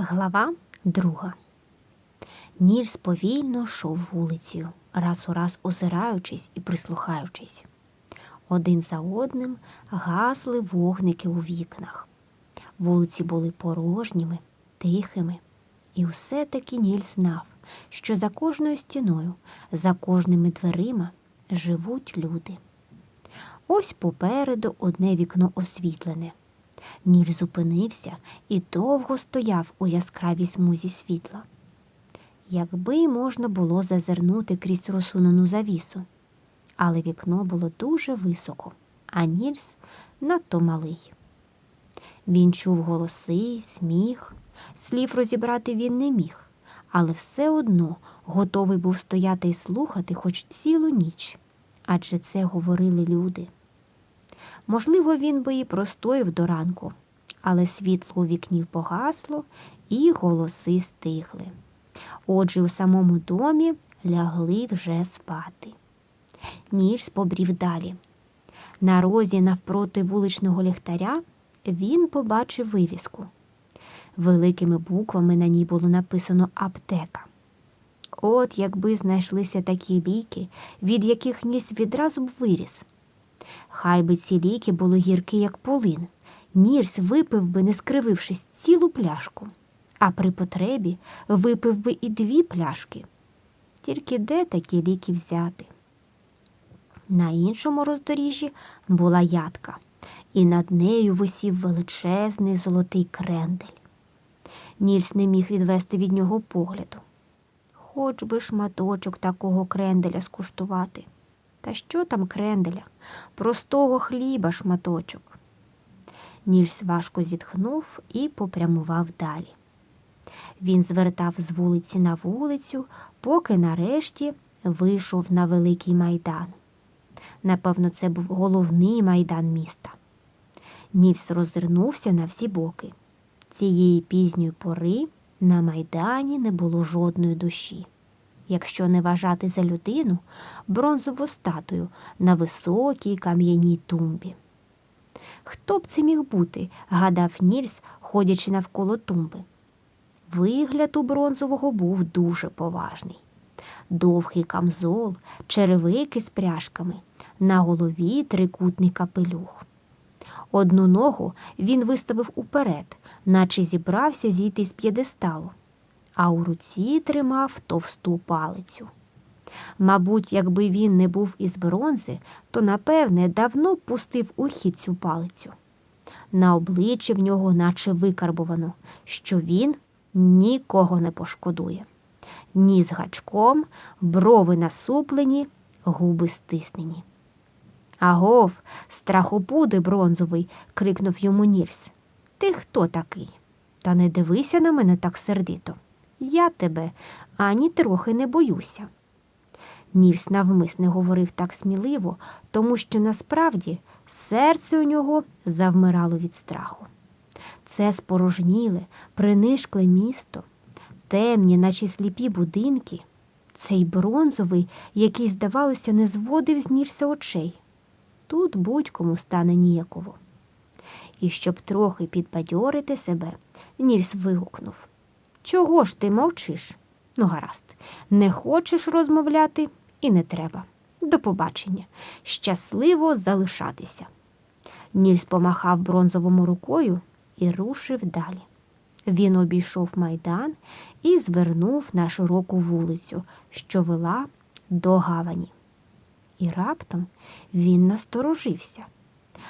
Глава друга. Нільс повільно йшов вулицею, раз у раз озираючись і прислухаючись. Один за одним гасли вогники у вікнах. Вулиці були порожніми, тихими, і все таки Нільс знав, що за кожною стіною, за кожними дверима живуть люди. Ось попереду одне вікно освітлене. Ніль зупинився і довго стояв у яскравій смузі світла. Якби можна було зазирнути крізь розсунену завісу, але вікно було дуже високо, а Нільс надто малий. Він чув голоси, сміх, слів розібрати він не міг, але все одно готовий був стояти і слухати хоч цілу ніч, адже це говорили люди. Можливо, він би і простояв до ранку, але світло у вікні погасло і голоси стихли. Отже, у самому домі лягли вже спати. Нільс побрів далі. На розі навпроти вуличного ліхтаря він побачив вивіску. Великими буквами на ній було написано аптека. От якби знайшлися такі ліки, від яких Нільс відразу б виріс. Хай би ці ліки були гіркі, як полин. Нірс випив би, не скривившись, цілу пляшку, а при потребі випив би і дві пляшки. Тільки де такі ліки взяти? На іншому роздоріжжі була ядка, і над нею висів величезний золотий крендель. Нільс не міг відвести від нього погляду. Хоч би шматочок такого кренделя скуштувати. Та що там кренделя? Простого хліба шматочок. Нільс важко зітхнув і попрямував далі. Він звертав з вулиці на вулицю, поки нарешті вийшов на великий майдан. Напевно, це був головний майдан міста. Нільс роззирнувся на всі боки. Цієї пізньої пори на майдані не було жодної душі якщо не вважати за людину бронзову статую на високій кам'яній тумбі. Хто б це міг бути, гадав Нільс, ходячи навколо тумби. Вигляд у бронзового був дуже поважний. Довгий камзол, черевики з пряжками, на голові трикутний капелюх. Одну ногу він виставив уперед, наче зібрався зійти з п'єдесталу а у руці тримав товсту палицю. Мабуть, якби він не був із бронзи, то, напевне, давно пустив у хід цю палицю. На обличчі в нього наче викарбовано, що він нікого не пошкодує. Ні з гачком, брови насуплені, губи стиснені. Агов, страхопуди бронзовий, крикнув йому Нірс. Ти хто такий? Та не дивися на мене так сердито. Я тебе ані трохи не боюся. Нільс навмисне говорив так сміливо, тому що насправді серце у нього завмирало від страху. Це спорожніле, принишкле місто, темні, наче сліпі будинки, цей бронзовий, який, здавалося, не зводив з Нільса очей. Тут будь-кому стане ніяково. І щоб трохи підбадьорити себе, Нільс вигукнув Чого ж ти мовчиш? Ну, гаразд, не хочеш розмовляти і не треба. До побачення. Щасливо залишатися. Нільс помахав бронзовому рукою і рушив далі. Він обійшов майдан і звернув на широку вулицю, що вела до гавані. І раптом він насторожився.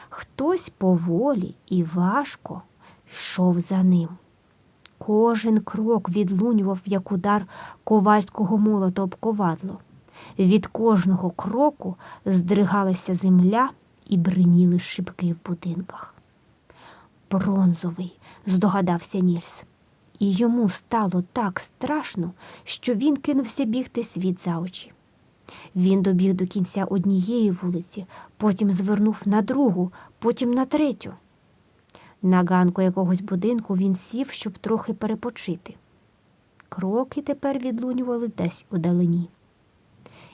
Хтось поволі і важко йшов за ним. Кожен крок відлунював як удар ковальського молота об ковадло. Від кожного кроку здригалася земля і бриніли шибки в будинках. Бронзовий, здогадався Нільс, і йому стало так страшно, що він кинувся бігти світ за очі. Він добіг до кінця однієї вулиці, потім звернув на другу, потім на третю. На ганку якогось будинку він сів, щоб трохи перепочити. Кроки тепер відлунювали десь удалині.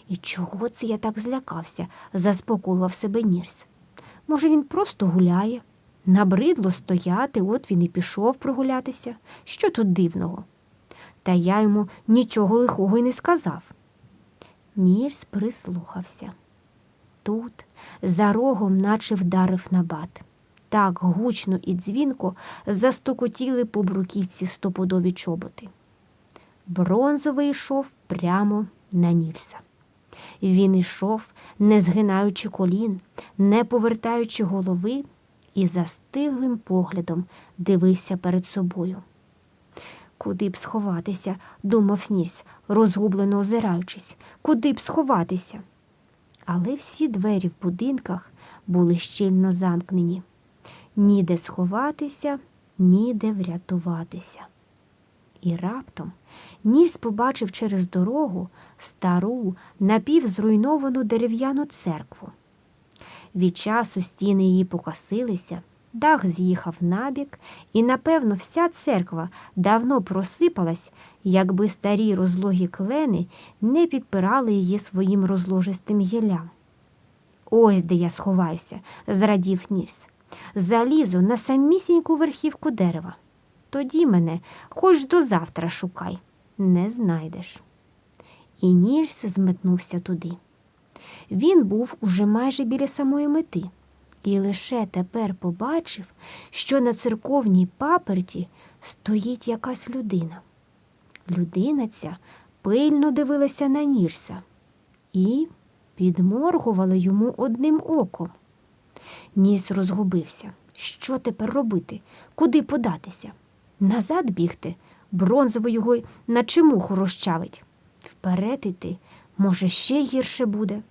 І чого це я так злякався? заспокоював себе Нірс. Може, він просто гуляє? Набридло стояти, от він і пішов прогулятися. Що тут дивного? Та я йому нічого лихого й не сказав. Нірс прислухався. Тут, за рогом, наче вдарив набат. Так гучно і дзвінко застукотіли по бруківці стопудові чоботи. Бронзовий йшов прямо на Нільса. Він йшов, не згинаючи колін, не повертаючи голови, і застиглим поглядом дивився перед собою. Куди б сховатися, думав Нільс, розгублено озираючись, куди б сховатися. Але всі двері в будинках були щільно замкнені. Ніде сховатися, ніде врятуватися. І раптом Нільс побачив через дорогу стару, напівзруйновану дерев'яну церкву. Від часу стіни її покосилися, дах з'їхав набік, і, напевно, вся церква давно просипалась, якби старі розлогі клени не підпирали її своїм розложистим гіллям. Ось де я сховаюся, зрадів Нільс. Залізу на самісіньку верхівку дерева. Тоді мене хоч до завтра шукай, не знайдеш. І Нільс зметнувся туди. Він був уже майже біля самої мети, і лише тепер побачив, що на церковній паперті стоїть якась людина. Людина ця пильно дивилася на Нірса і підморгувала йому одним оком. Ніс розгубився. Що тепер робити? Куди податися? Назад бігти, бронзово його й на чимуху розчавить. Вперед іти, може, ще гірше буде.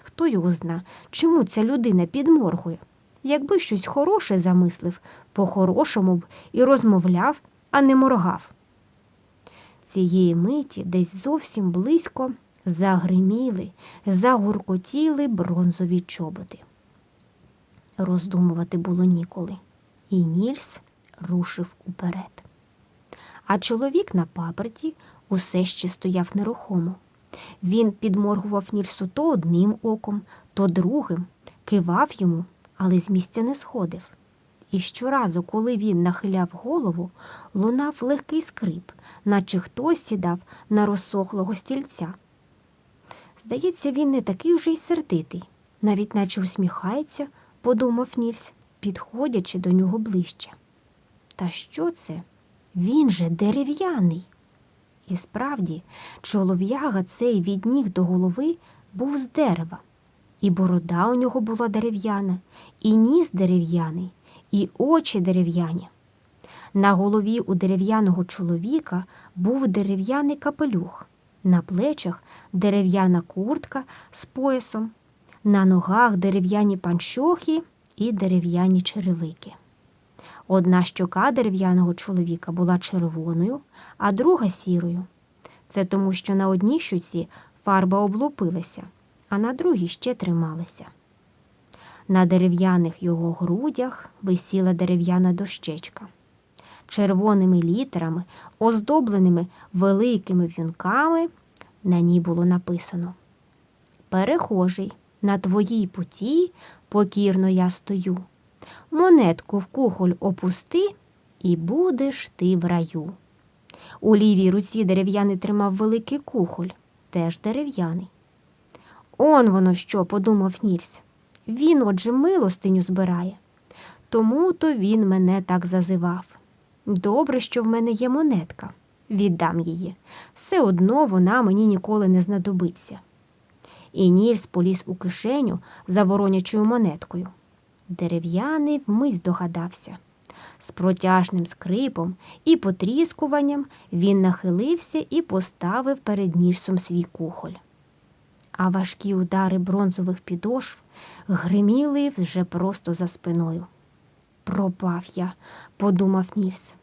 Хто його зна, чому ця людина підморгує? Якби щось хороше замислив, по-хорошому б і розмовляв, а не моргав. Цієї миті десь зовсім близько загриміли, загуркотіли бронзові чоботи. Роздумувати було ніколи, і Нільс рушив уперед. А чоловік на паперті усе ще стояв нерухомо. Він підморгував Нільсу то одним оком, то другим, кивав йому, але з місця не сходив. І щоразу, коли він нахиляв голову, лунав легкий скрип, наче хтось сідав на розсохлого стільця. Здається, він не такий уже й сердитий, навіть наче усміхається, подумав Нільс, підходячи до нього ближче. Та що це? Він же дерев'яний. І справді, чолов'яга цей від ніг до голови був з дерева, і борода у нього була дерев'яна, і ніс дерев'яний, і очі дерев'яні. На голові у дерев'яного чоловіка був дерев'яний капелюх, на плечах дерев'яна куртка з поясом, на ногах дерев'яні панчохи і дерев'яні черевики. Одна щока дерев'яного чоловіка була червоною, а друга сірою. Це тому, що на одній щуці фарба облупилася, а на другій ще трималася. На дерев'яних його грудях висіла дерев'яна дощечка. Червоними літерами, оздобленими великими в'юнками, на ній було написано Перехожий, на твоїй путі покірно я стою. Монетку в кухоль опусти, і будеш ти в раю. У лівій руці дерев'яний тримав великий кухоль, теж дерев'яний. Он воно що, подумав Нільс. Він, отже, милостиню збирає. Тому то він мене так зазивав. Добре, що в мене є монетка. Віддам її. Все одно вона мені ніколи не знадобиться. І Нільс поліз у кишеню за воронячою монеткою. Дерев'яний вмить здогадався. З протяжним скрипом і потріскуванням він нахилився і поставив перед ніжсом свій кухоль. А важкі удари бронзових підошв гриміли вже просто за спиною. Пропав я, подумав Нільс.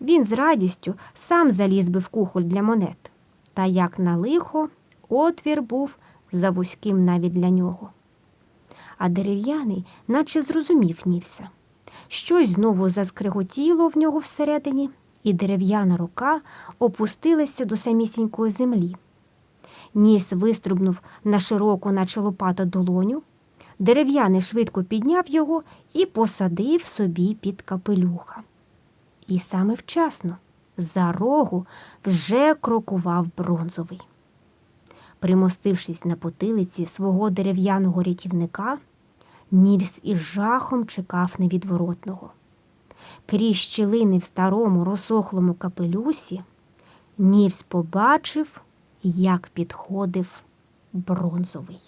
Він з радістю сам заліз би в кухоль для монет, та як на лихо, отвір був завузьким навіть для нього. А дерев'яний, наче зрозумів Нільса. Щось знову заскриготіло в нього всередині, і дерев'яна рука опустилася до самісінької землі. Ніс виструбнув на широку, наче лопата долоню, Дерев'яний швидко підняв його і посадив собі під капелюха. І саме вчасно за рогу вже крокував бронзовий. Примостившись на потилиці свого дерев'яного рятівника, Нільс із жахом чекав невідворотного. Крізь щілини в старому розсохлому капелюсі Нільс побачив, як підходив бронзовий.